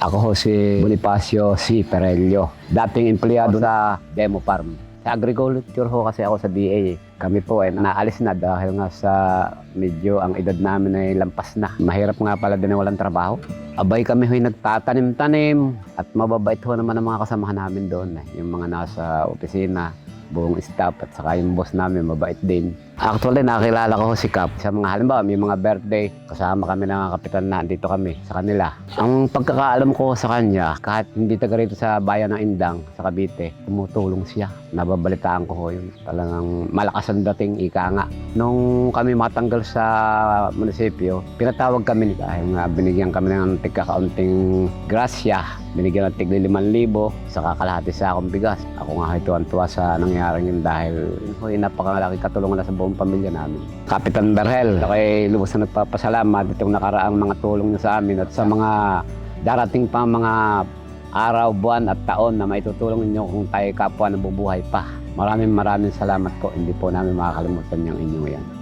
Ako ho si Bonifacio C. Perello, dating empleyado sa Demo Farm. Sa agriculture ho kasi ako sa DA. Kami po ay naalis na dahil nga sa medyo ang edad namin ay lampas na. Mahirap nga pala din walang trabaho. Abay kami ho'y nagtatanim-tanim at mababait ho naman ang mga kasamahan namin doon. eh. Yung mga nasa opisina, buong staff at saka yung boss namin mabait din. Actually, nakakilala ko si Cap. Sa mga halimbawa, may mga birthday, kasama kami ng kapitan na dito kami sa kanila. Ang pagkakaalam ko sa kanya, kahit hindi taga rito sa bayan ng Indang, sa Cavite, tumutulong siya. Nababalitaan ko yun. Talagang malakas ang dating ika nga. Nung kami matanggal sa munisipyo, pinatawag kami dahil nga binigyan kami ng tigkakaunting grasya. Binigyan ng tigli 5,000 sa kakalahati sa akong bigas. Ako nga ito ang tuwa sa nangyaring yun dahil yung napakalaki katulungan na sa buong pamilya namin. Kapitan Berhel, ako ay lubos na nagpapasalamat itong nakaraang mga tulong niya sa amin at sa mga darating pa mga araw, buwan at taon na maitutulong ninyo kung tayo kapwa nabubuhay pa. Maraming maraming salamat po. Hindi po namin makakalimutan yung inyo yan.